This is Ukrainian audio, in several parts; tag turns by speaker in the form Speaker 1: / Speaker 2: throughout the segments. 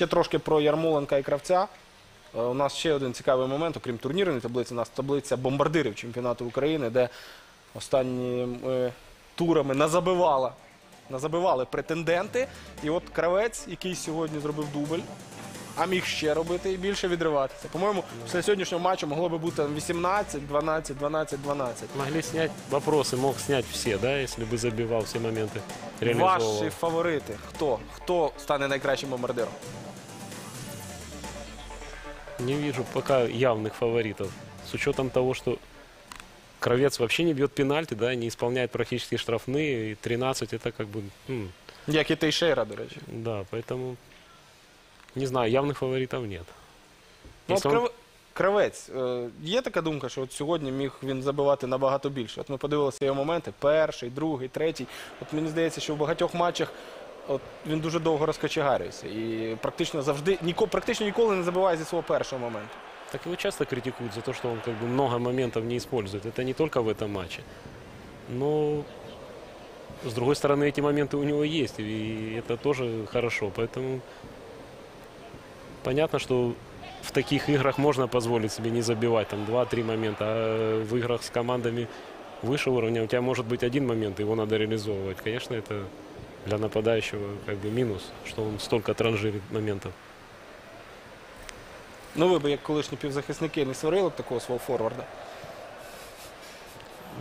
Speaker 1: Ще трошки про Ярмоленка і Кравця. Е, У нас ще один цікавий момент, окрім турнірної таблиці, у нас таблиця бомбардирів чемпіонату України, де останніми турами назабивала, назабивали претенденти. І от Кравець, який сьогодні зробив дубль, а міг ще робити і більше відриватися. По-моєму, після сьогоднішнього матчу могло би бути 18, 12, 12, 12.
Speaker 2: Могли снять вопросы, мог снять все, да, если бы забивал все моменты. реализовывал.
Speaker 1: Ваші фаворити. Хто? Хто стане найкращим бомбардиром?
Speaker 2: Не вижу пока явных фаворитов. С учетом того, что Кровец вообще не бьет пенальти, да, не исполняет практически штрафные, и 13 это как бы, м,
Speaker 1: Як і Тейшера, до речі.
Speaker 2: да, поэтому, не знаю, явных фаворитов нет.
Speaker 1: Ну, от
Speaker 2: Если он-
Speaker 1: Крав- Кравець, е, є така думка, що от сьогодні міг він забивати набагато більше. От ми подивилися його моменти: перший, другий, третій. От мені здається, що в багатьох матчах от, він дуже довго розкочегарюється. І практично завжди ніко, практично ніколи не забиває зі свого першого моменту.
Speaker 2: Так его часто критикуют за то, что он как бы много моментов не использует. Это не только в этом матче. Но, с другой стороны, эти моменты у него есть, и это тоже хорошо. Поэтому понятно, что в таких играх можно позволить себе не забивать там 2-3 момента, а в играх с командами выше уровня у тебя может быть один момент, его надо реализовывать. Конечно, это для нападающего как бы минус, что он столько транжирит моментов.
Speaker 1: Ну, ви би, як колишні півзахисники, не сварили б такого свого форварда.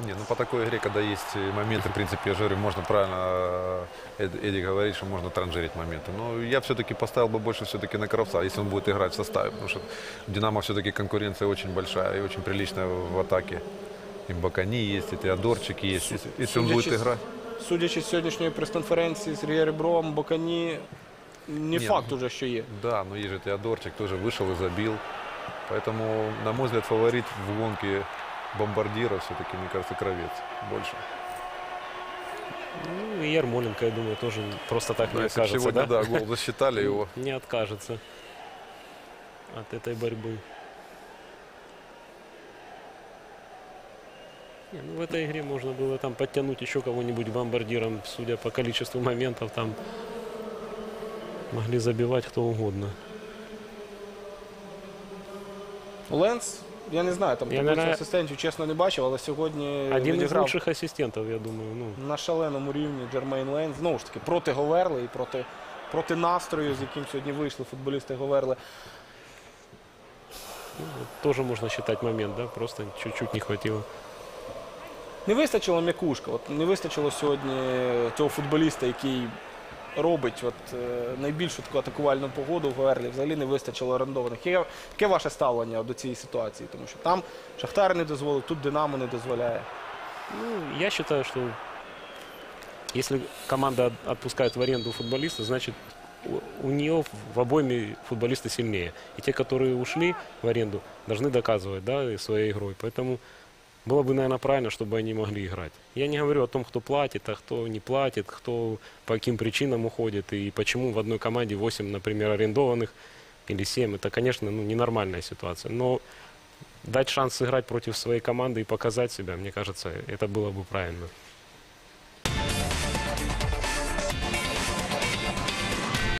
Speaker 3: Не, ну по такой игре, когда есть моменты, в принципе, я же говорю, можно правильно, э, Эд- Эдик говорит, что можно транжирить моменты. Но я все-таки поставил бы больше все-таки на Кравца, если он будет играть в составе. Потому что у Динамо все-таки конкуренция очень большая и очень приличная в атаке. И Бакани есть, и Теодорчик есть. Если, если он будет играть
Speaker 1: Судячи з сьогоднішньої прес-конференції Сергія Ребром, Бокані, не
Speaker 3: Ні,
Speaker 1: факт
Speaker 3: ну,
Speaker 1: уже, що є.
Speaker 3: Да, но есть же Теодорчик, тоже вышел и забил. Поэтому, на мой взгляд, фаворит в гонке бомбардира все-таки, мне кажется, Кровец больше.
Speaker 2: Ну, и Ярмоленко, я думаю, тоже просто так
Speaker 3: Но
Speaker 2: не
Speaker 3: если б
Speaker 2: откажется,
Speaker 3: сегодня,
Speaker 2: да?
Speaker 3: да, гол засчитали его.
Speaker 2: Не откажется от этой борьбы. Не, ну в этой игре можно было там подтянуть еще кого-нибудь бомбардиром, судя по количеству моментов, там могли забивать кто угодно.
Speaker 1: Ленс, я не знаю, там
Speaker 2: Я,
Speaker 1: таблицю
Speaker 2: наверное,
Speaker 1: асистентів, чесно, не бачив, але сьогодні
Speaker 2: Один из
Speaker 1: відіграв
Speaker 2: лучших ассистентов, я думаю. Ну,
Speaker 1: на шаленому рівні Джермейн Ленс. Знову ж таки, проти Говерли і проти, проти настрою, з яким сьогодні вийшли футболісти Говерли.
Speaker 2: ну, вот тоже можно считать момент, да, просто чуть-чуть не хватило.
Speaker 1: Не вистачило м'якушка. От не вистачило сьогодні цього футболіста, який робить от, е, найбільшу таку атакувальну погоду в Говерлі. Взагалі не вистачило орендованих. Яке, яке ваше ставлення до цієї ситуації? Тому що там Шахтар не дозволив, тут Динамо не дозволяє.
Speaker 2: Ну, я считаю, что если команда от- отпускает в аренду футболиста, значит у- у нее в обойме футболисты сильнее. И те, которые ушли в аренду, должны доказывать да, и своей игрой. Поэтому было бы, наверное, правильно, чтобы они могли играть. Я не говорю о том, кто платит, а кто не платит, кто по каким причинам уходит и почему в одной команде 8, например, арендованных или 7. Это, конечно, ну, ненормальная ситуация. Но дать шанс сыграть против своей команды и показать себя, мне кажется, это было бы правильно.